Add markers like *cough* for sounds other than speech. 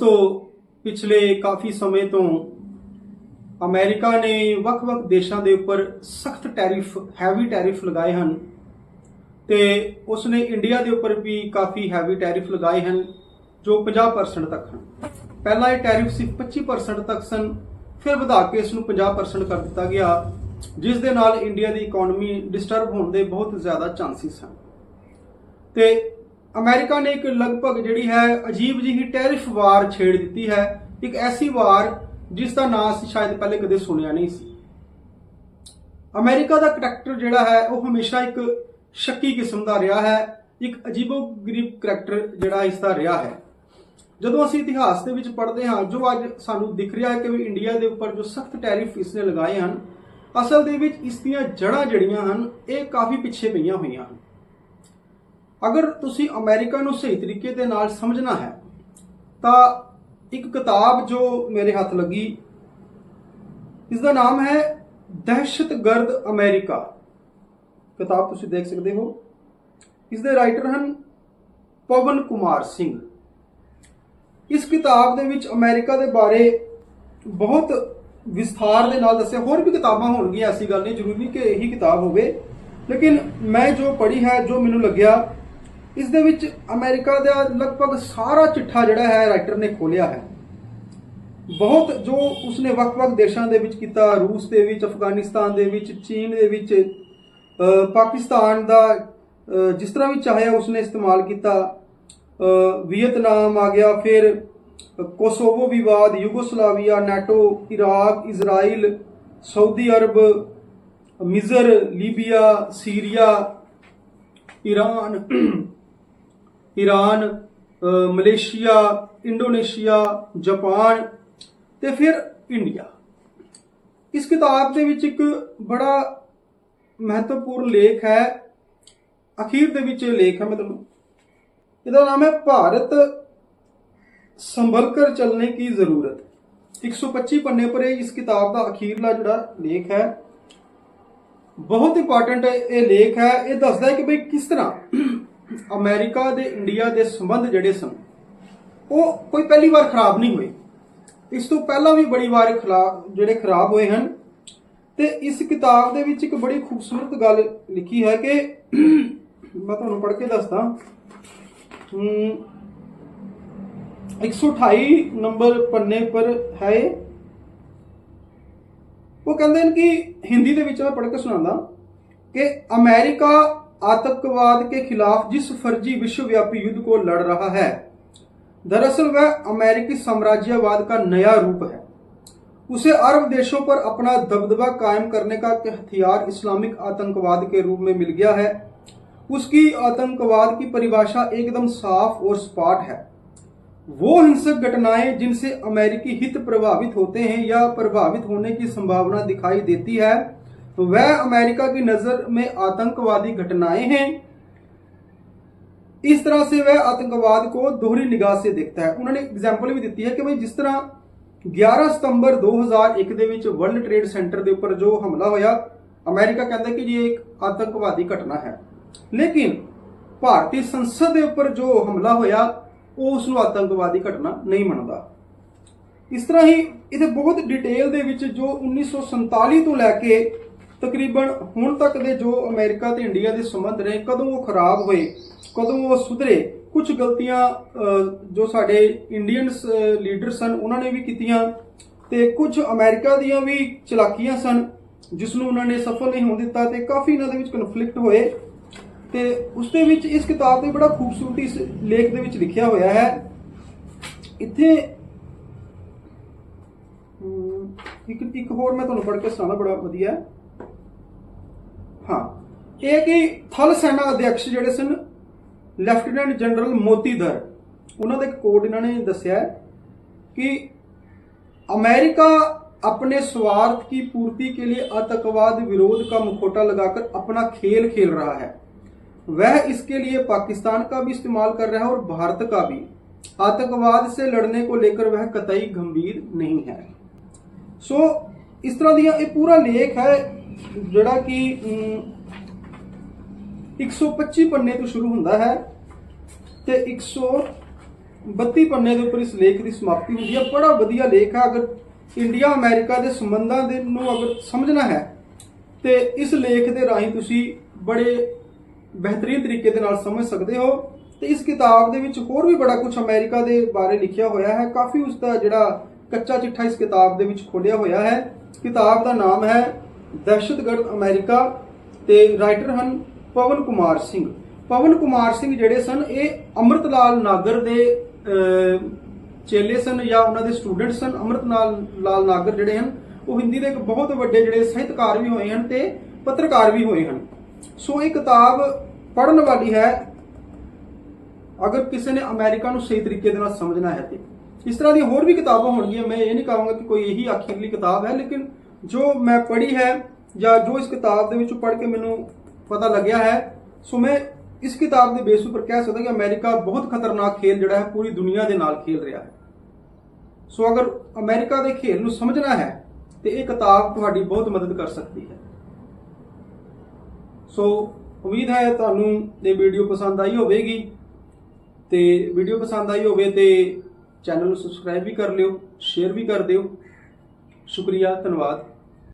ਦੋਸਤੋ, ਪਿਛਲੇ ਕਾਫੀ ਸਮੇਂ ਤੋਂ ਅਮਰੀਕਾ ਨੇ ਵੱਖ-ਵੱਖ ਦੇਸ਼ਾਂ ਦੇ ਉੱਪਰ ਸਖਤ ਟੈਰਿਫ ਹੈਵੀ ਟੈਰਿਫ ਲਗਾਏ ਹਨ ਤੇ ਉਸਨੇ ਇੰਡੀਆ ਦੇ ਉੱਪਰ ਵੀ ਕਾਫੀ ਹੈਵੀ ਟੈਰਿਫ ਲਗਾਏ ਹਨ, ਜੋ 50% ਤੱਕ ਹਨ। ਪਹਿਲਾਂ ਇਹ ਟੈਰਿਫ ਸੀ 25% ਤੱਕ ਸਨ, ਫਿਰ ਵਧਾ ਕੇ ਇਸ ਨੂੰ 50% ਕਰ ਦਿੱਤਾ ਗਿਆ, ਜਿਸ ਦੇ ਨਾਲ ਇੰਡੀਆ ਦੀ ਇਕਨੋਮੀ ਡਿਸਟਰਬ ਹੋਣ ਦੇ ਬਹੁਤ ਜ਼ਿਆਦਾ ਚਾਂਸਿਸ ਹਨ। ਤੇ ਅਮਰੀਕਾ ਨੇ ਇੱਕ ਲਗਭਗ ਜਿਹੜੀ ਹੈ ਅਜੀਬ ਜਿਹੀ ਟੈਰਿਫ ਵਾਰ ਛੇੜ ਦਿੱਤੀ ਹੈ। ਇੱਕ ਐਸੀ ਵਾਰ ਜਿਸ ਦਾ ਨਾਂ ਅਸੀਂ ਸ਼ਾਇਦ ਪਹਿਲੇ ਕਦੇ ਸੁਣਿਆ ਨਹੀਂ ਸੀ। ਅਮਰੀਕਾ ਦਾ ਕਰੈਕਟਰ ਜਿਹੜਾ ਹੈ, ਉਹ ਹਮੇਸ਼ਾ ਇੱਕ ਸ਼ੱਕੀ ਕਿਸਮ ਦਾ ਰਿਹਾ ਹੈ। ਇੱਕ ਅਜੀਬੋ-ਗਰੀਬ ਕਰੈਕਟਰ ਜਿਹੜਾ ਇਸ ਦਾ ਰਿਹਾ ਹੈ। ਜਦੋਂ ਅਸੀਂ ਇਤਿਹਾਸ ਦੇ ਵਿੱਚ ਪੜ੍ਹਦੇ ਹਾਂ, ਜੋ ਅੱਜ ਸਾਨੂੰ ਦਿਖ ਰਿਹਾ ਹੈ ਕਿ ਵੀ ਇੰਡੀਆ ਦੇ ਉੱਪਰ ਜੋ ਸਖਤ ਟੈਰਿਫ ਇਸਨੇ ਲਗਾਏ ਹਨ, ਅਸਲ ਦੇ ਵਿੱਚ ਇਸ ਦੀਆਂ ਜੜ੍ਹਾਂ ਜਿਹੜੀਆਂ ਹਨ, ਇਹ ਕਾਫੀ ਪਿੱਛੇ ਪਈਆਂ ਹੋਈਆਂ ਹਨ। ਅਗਰ ਤੁਸੀਂ ਅਮਰੀਕਾ ਨੂੰ ਸਹੀ ਤਰੀਕੇ ਦੇ ਨਾਲ ਸਮਝਣਾ ਹੈ, ਤਾਂ ਇੱਕ ਕਿਤਾਬ ਜੋ ਮੇਰੇ ਹੱਥ ਲੱਗੀ ਇਸ ਦਾ ਨਾਮ ਹੈ ਦਹਿਸ਼ਤਗਰਦ ਅਮਰੀਕਾ। ਕਿਤਾਬ ਤੁਸੀਂ ਦੇਖ ਸਕਦੇ ਹੋ। ਇਸ ਦੇ ਰਾਈਟਰ ਹਨ ਪਵਨ ਕੁਮਾਰ ਸਿੰਘ। ਇਸ ਕਿਤਾਬ ਦੇ ਵਿੱਚ ਅਮਰੀਕਾ ਦੇ ਬਾਰੇ ਬਹੁਤ ਵਿਸਥਾਰ ਦੇ ਨਾਲ ਦੱਸਿਆ, ਹੋਰ ਵੀ ਕਿਤਾਬਾਂ ਹੋਣਗੀਆਂ, ਐਸੀ ਗੱਲ ਨਹੀਂ, ਜ਼ਰੂਰੀ ਕਿ ਇਹੀ ਕਿਤਾਬ ਹੋਵੇ। ਲੇਕਿਨ ਮੈਂ ਜੋ ਪੜ੍ਹੀ ਹੈ, ਜੋ ਮੈਨੂੰ ਲੱਗਿਆ ਇਸ ਦੇ ਵਿੱਚ ਅਮਰੀਕਾ ਦਾ ਲਗਭਗ ਸਾਰਾ ਚਿੱਠਾ ਜਿਹੜਾ ਹੈ, ਰਾਈਟਰ ਨੇ ਖੋਲਿਆ ਹੈ। ਬਹੁਤ ਜੋ ਉਸਨੇ ਵੱਖ-ਵੱਖ ਦੇਸ਼ਾਂ ਦੇ ਵਿੱਚ ਕੀਤਾ, ਰੂਸ ਦੇ ਵਿੱਚ, ਅਫਗਾਨਿਸਤਾਨ ਦੇ ਵਿੱਚ, ਚੀਨ ਦੇ ਵਿੱਚ ਪਾਕਿਸਤਾਨ ਦਾ ਜਿਸ ਤਰ੍ਹਾਂ ਵੀ ਚਾਹਿਆ ਉਸਨੇ ਇਸਤੇਮਾਲ ਕੀਤਾ। ਵੀਅਤਨਾਮ ਆ ਗਿਆ, ਫਿਰ ਕੋਸੋਵੋ ਵਿਵਾਦ, Yugoslavia, NATO, Iraq, Israel, Saudi Arab, ਮਿਜ਼ਰ, Libya, Syria Iran Iran Malaysia, Indonesia, Japan ਤੇ ਫਿਰ ਇੰਡੀਆ। ਇਸ ਕਿਤਾਬ ਦੇ ਵਿੱਚ ਇੱਕ ਬੜਾ ਮਹੱਤਵਪੂਰਨ ਲੇਖ ਹੈ। ਅਖੀਰ ਦੇ ਵਿੱਚ ਇਹ ਲੇਖ ਹੈ ਮੈਂ ਤੁਹਾਨੂੰ ਇਹਦਾ ਨਾਮ ਹੈ, ਭਾਰਤ ਸੰਭਲ ਕਰ ਚੱਲਣੇ ਕੀ ਜ਼ਰੂਰਤ? 125 ਪੰਨੇ ਪਰ ਇਹ ਇਸ ਕਿਤਾਬ ਦਾ ਅਖੀਰਲਾ ਜਿਹੜਾ ਲੇਖ ਹੈ, ਬਹੁਤ ਇੰਪੋਰਟੈਂਟ ਇਹ ਲੇਖ ਹੈ। ਇਹ ਦੱਸਦਾ ਹੈ ਕਿ ਭਈ ਕਿਸ ਤਰ੍ਹਾਂ ਅਮਰੀਕਾ ਦੇ ਇੰਡੀਆ ਦੇ ਸੰਬੰਧ ਜਿਹੜੇ ਸਨ, ਉਹ ਕੋਈ ਪਹਿਲੀ ਵਾਰ ਖਰਾਬ ਨਹੀਂ ਹੋਏ। ਇਸ ਤੋਂ ਪਹਿਲਾਂ ਵੀ ਬੜੀ ਵਾਰ ਜਿਹੜੇ ਖਰਾਬ ਹੋਏ ਹਨ। ਤੇ ਇਸ ਕਿਤਾਬ ਦੇ ਵਿੱਚ ਇੱਕ ਬੜੀ ਖੂਬਸੂਰਤ ਗੱਲ ਲਿਖੀ ਹੈ ਕਿ *coughs* ਮੈਂ ਤੁਹਾਨੂੰ ਪੜ੍ਹ ਕੇ ਦੱਸਦਾ। 128 ਨੰਬਰ ਪੰਨੇ ਪਰ ਹੈ ਉਹ ਕਹਿੰਦੇ ਨੇ ਕਿ ਹਿੰਦੀ ਦੇ ਵਿੱਚ ਮੈਂ ਪੜ੍ਹ ਕੇ ਸੁਣਾਉਂਦਾ ਕਿ ਅਮਰੀਕਾ आतंकवाद के खिलाफ जिस फर्जी विश्वव्यापी युद्ध को लड़ रहा है, दरअसल वह अमेरिकी साम्राज्यवाद का नया रूप है। उसे अरब देशों पर अपना दबदबा कायम करने का हथियार इस्लामिक आतंकवाद के रूप में मिल गया है। उसकी आतंकवाद की परिभाषा एकदम साफ़ और स्पाट है। वो हिंसक घटनाएँ जिनसे अमेरिकी हित प्रभावित होते हैं या प्रभावित होने की संभावना दिखाई देती है वह अमेरिका की नजर में आतंकवादी घटनाएं हैं इस तरह से वह आतंकवाद को दोहरी निगाह से देखता है उन्होंने एग्जाम्पल भी ਦਿੱਤੀ ਹੈ ਕਿ ਭਈ ਜਿਸ ਤਰ੍ਹਾਂ 11 ਸਤੰਬਰ 2001 ਦੇ ਵਿੱਚ ਵਰਲਡ ਟ੍ਰੇਡ ਸੈਂਟਰ ਦੇ ਉੱਪਰ ਜੋ ਹਮਲਾ ਹੋਇਆ ਅਮਰੀਕਾ ਕਹਿੰਦਾ ਕਿ ਇਹ ਇੱਕ ਆਤੰਕਵਾਦੀ ਘਟਨਾ ਹੈ ਲੇਕਿਨ ਭਾਰਤੀ ਸੰਸਦ ਦੇ ਉੱਪਰ ਜੋ ਹਮਲਾ ਹੋਇਆ ਉਹ ਉਸ ਨੂੰ ਆਤੰਕਵਾਦੀ ਘਟਨਾ ਨਹੀਂ ਮੰਨਦਾ ਇਸ ਤਰ੍ਹਾਂ ਹੀ ਇਹਦੇ ਬਹੁਤ ਡਿਟੇਲ ਦੇ ਵਿੱਚ ਜੋ 1947 ਤੋਂ ਲੈ ਕੇ ਤਕਰੀਬਨ ਹੁਣ ਤੱਕ ਦੇ ਜੋ ਅਮਰੀਕਾ ਤੇ ਇੰਡੀਆ ਦੇ ਸੰਬੰਧ ਨੇ, ਕਦੋਂ ਉਹ ਖਰਾਬ ਹੋਏ, ਕਦੋਂ ਉਹ ਸੁਧਰੇ ਕੁਝ ਗਲਤੀਆਂ ਜੋ ਸਾਡੇ ਇੰਡੀਅਨਸ ਲੀਡਰ ਸਨ, ਉਹਨਾਂ ਨੇ ਵੀ ਕੀਤੀਆਂ ਤੇ ਕੁਝ ਅਮਰੀਕਾ ਦੀਆਂ ਵੀ ਚਲਾਕੀਆਂ ਸਨ ਜਿਸ ਨੂੰ ਉਹਨਾਂ ਨੇ ਸਫਲ ਨਹੀਂ ਹੋਣ ਦਿੱਤਾ ਤੇ ਕਾਫੀ ਇਹਨਾਂ ਦੇ ਵਿੱਚ ਕਨਫਲਿਕਟ ਹੋਏ ਤੇ ਉਸ ਦੇ ਵਿੱਚ ਇਸ ਕਿਤਾਬ ਦੇ ਬੜਾ ਖੂਬਸੂਰਤੀ ਇਸ ਲੇਖ ਦੇ ਵਿੱਚ ਲਿਖਿਆ ਹੋਇਆ ਹੈ ਇੱਥੇ ਇੱਕ ਇੱਕ ਹੋਰ ਮੈਂ ਤੁਹਾਨੂੰ ਪੜ੍ਹ ਕੇ ਸੁਣਾਉਣਾ ਬੜਾ ਵਧੀਆ ਹੈ। ਇਹ ਕਿ ਥਲ ਸੈਨਾ ਅਧਿਕਸ਼ ਜਿਹੜੇ ਸਨ ਲੈਫਟੀਨੈਂਟ ਜਨਰਲ ਮੋਤੀਧਰ ਉਹਨਾਂ ਦਾ ਇੱਕ ਕੋਡ ਇਹਨਾਂ ਨੇ ਦੱਸਿਆ ਹੈ ਕਿ अमेरिका अपने स्वार्थ की पूर्ति के लिए आतंकवाद विरोध का मुखौटा लगाकर अपना खेल खेल रहा है वह इसके लिए पाकिस्तान का भी इस्तेमाल कर रहा है और भारत का भी आतंकवाद से लड़ने को लेकर वह कतई गंभीर नहीं है ਸੋ ਇਸ ਤਰ੍ਹਾਂ ਦੀਆਂ ਇਹ ਪੂਰਾ ਲੇਖ ਹੈ ਜਿਹੜਾ ਕਿ ਅਮ, 125 ਪੰਨੇ ਤੋਂ ਸ਼ੁਰੂ ਹੁੰਦਾ ਹੈ ਤੇ 100 32 ਪੰਨੇ ਦੇ ਉੱਪਰ ਇਸ ਲੇਖ ਦੀ ਸਮਾਪਤੀ ਹੁੰਦੀ ਹੈ। ਬੜਾ ਵਧੀਆ ਲੇਖ ਹੈ ਅਗਰ ਇੰਡੀਆ, ਅਮਰੀਕਾ ਦੇ ਸੰਬੰਧਾਂ ਦੇ ਨੂੰ ਅਗਰ ਸਮਝਣਾ ਹੈ, ਤੇ ਇਸ ਲੇਖ ਦੇ ਰਾਹੀਂ ਤੁਸੀਂ ਬੜੇ ਬਿਹਤਰੀਨ ਤਰੀਕੇ ਦੇ ਨਾਲ ਸਮਝ ਸਕਦੇ ਹੋ। ਤੇ ਇਸ ਕਿਤਾਬ ਦੇ ਵਿੱਚ ਹੋਰ ਵੀ ਬੜਾ ਕੁਝ ਅਮਰੀਕਾ ਦੇ ਬਾਰੇ ਲਿਖਿਆ ਹੋਇਆ ਹੈ। ਕਾਫੀ ਉਸ ਦਾ ਜਿਹੜਾ ਕੱਚਾ ਚਿੱਠਾ ਇਸ ਕਿਤਾਬ ਦੇ ਵਿੱਚ ਖੋਲਿਆ ਹੋਇਆ ਹੈ। ਕਿਤਾਬ ਦਾ ਨਾਮ ਹੈ ਦਹਿਸ਼ਤਗਰਦ ਅਮਰੀਕਾ ਤੇ ਰਾਈਟਰ ਹਨ ਪਵਨ ਕੁਮਾਰ ਸਿੰਘ। ਪਵਨ ਕੁਮਾਰ ਸਿੰਘ ਜਿਹੜੇ ਸਨ, ਇਹ ਅੰਮ੍ਰਿਤਲਾਲ ਨਾਗਰ ਦੇ ਚੇਲੇ ਸਨ ਜਾਂ ਉਹਨਾਂ ਦੇ ਸਟੂਡੈਂਟ ਸਨ। ਅੰਮ੍ਰਿਤਲਾਲ ਲਾਲ ਨਾਗਰ ਜਿਹੜੇ ਹਨ, ਉਹ ਹਿੰਦੀ ਦੇ ਇੱਕ ਬਹੁਤ ਵੱਡੇ ਜਿਹੜੇ ਸਾਹਿਤਕਾਰ ਵੀ ਹੋਏ ਹਨ ਤੇ ਪੱਤਰਕਾਰ ਵੀ ਹੋਏ ਹਨ। ਸੋ ਇਹ ਕਿਤਾਬ ਪੜ੍ਹਨ ਵਾਲੀ ਹੈ। ਅਗਰ ਕਿਸੇ ਨੇ ਅਮਰੀਕਾ ਨੂੰ ਸਹੀ ਤਰੀਕੇ ਦੇ ਨਾਲ ਸਮਝਣਾ ਹੈ ਤੇ। ਇਸ ਤਰ੍ਹਾਂ ਦੀਆਂ ਹੋਰ ਵੀ ਕਿਤਾਬਾਂ ਹੋਣਗੀਆਂ। ਮੈਂ ਇਹ ਨਹੀਂ ਕਹਾਂਗਾ ਕਿ ਕੋਈ ਇਹੀ ਆਖਿਰਲੀ ਕਿਤਾਬ ਹੈ, ਲੇਕਿਨ ਜੋ ਮੈਂ ਪੜ੍ਹੀ ਹੈ ਜਾਂ ਜੋ ਇਸ ਕਿਤਾਬ ਦੇ ਵਿੱਚੋਂ ਪੜ੍ਹ ਕੇ ਮੈਨੂੰ ਪਤਾ ਲੱਗਿਆ ਹੈ। ਸੋ ਮੈਂ ਇਸ ਕਿਤਾਬ ਦੇ ਬੇਸ ਉੱਪਰ ਕਹਿ ਸਕਦਾ ਕਿ ਅਮਰੀਕਾ ਬਹੁਤ ਖਤਰਨਾਕ ਖੇਲ ਜਿਹੜਾ ਹੈ ਪੂਰੀ ਦੁਨੀਆ ਦੇ ਨਾਲ ਖੇਲ ਰਿਹਾ ਹੈ। ਸੋ ਅਗਰ ਅਮਰੀਕਾ ਦੇ ਖੇਲ ਨੂੰ ਸਮਝਣਾ ਹੈ, ਤੇ ਇਹ ਕਿਤਾਬ ਤੁਹਾਡੀ ਬਹੁਤ ਮਦਦ ਕਰ ਸਕਦੀ ਹੈ। ਸੋ ਉਮੀਦ ਹੈ ਤੁਹਾਨੂੰ ਇਹ ਵੀਡੀਓ ਪਸੰਦ ਆਈ ਹੋਵੇਗੀ। ਤੇ ਵੀਡੀਓ ਪਸੰਦ ਆਈ ਹੋਵੇ ਤੇ ਚੈਨਲ ਨੂੰ ਸਬਸਕ੍ਰਾਈਬ ਵੀ ਕਰ ਲਿਓ, ਸ਼ੇਅਰ ਵੀ ਕਰ ਦਿਓ। ਸ਼ੁਕਰੀਆ, ਧੰਨਵਾਦ।